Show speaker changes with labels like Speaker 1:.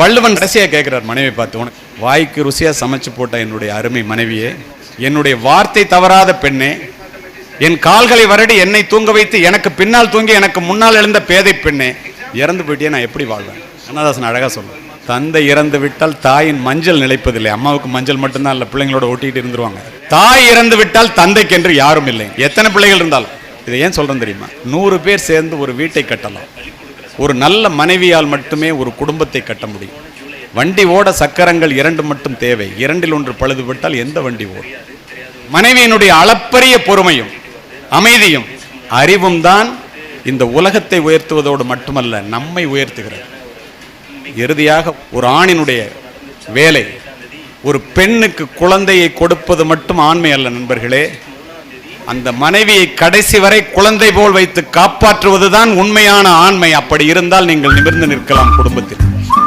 Speaker 1: வள்ளுவன் கடைசியாக கேட்கிறார் மனைவி பார்த்து உனக்கு வாய்க்கு ருசியாக சமைச்சு போட்ட என்னுடைய அருமை மனைவியே என்னுடைய வார்த்தை தவறாத பெண்ணே என் கால்களை வருடி என்னை தூங்க வைத்து எனக்கு பின்னால் தூங்கி எனக்கு முன்னால் எழுந்த பேதை பெண்ணே இறந்து போயிட்டே நான் எப்படி வாழ்வேன்? கண்ணதாசன் அழகாக சொல்லுவேன் தந்தை இறந்து விட்டால் தாயின் மஞ்சள் நிலைப்பதில்லை. அம்மாவுக்கு மஞ்சள் மட்டும்தான் இல்லை பிள்ளைங்களோட ஒட்டிட்டு இருந்துருவாங்க. தாய் இறந்து விட்டால் தந்தைக்கு என்று யாரும் இல்லை. எத்தனை பிள்ளைகள் இருந்தாலும் இதை ஏன் சொல்கிறேன் தெரியுமா? நூறு பேர் சேர்ந்து ஒரு வீட்டை கட்டலாம். ஒரு நல்ல மனைவியால் மட்டுமே ஒரு குடும்பத்தை கட்ட முடியும். வண்டி ஓட சக்கரங்கள் இரண்டு மட்டும் தேவை. இரண்டில் ஒன்று பழுதுபட்டால் எந்த வண்டி ஓடும்? மனைவியினுடைய அளப்பரிய பொறுமையும் அமைதியும் அறிவும் தான் இந்த உலகத்தை உயர்த்துவதோடு மட்டுமல்ல நம்மை உயர்த்துகிறது. இறுதியாக ஒரு ஆணினுடைய வேலை ஒரு பெண்ணுக்கு குழந்தையை கொடுப்பது மட்டும் ஆண்மை அல்ல நண்பர்களே அந்த மனைவியை கடைசி வரை குழந்தை போல் வைத்து காப்பாற்றுவதுதான் உண்மையான ஆண்மை. அப்படி இருந்தால் நீங்கள் நிமிர்ந்து நிற்கலாம் குடும்பத்தில்.